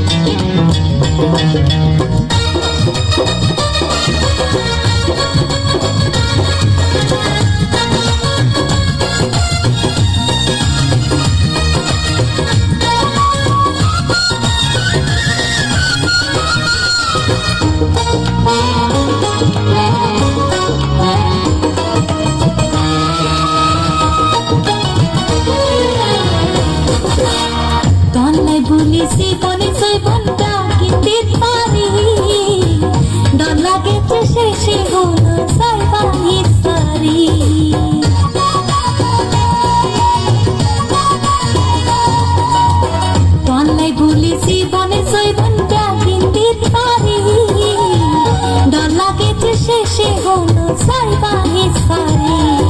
Thank you. হয় বুলি জীৱন জীৱন ডাকিতে পারি। ডলাগে তো শেষে হল সাইবাহি সারি। তলাই বুলি জীৱন জীৱন ডাকিতে পারি। ডলাগে তো শেষে হল সাইবাহি সারি।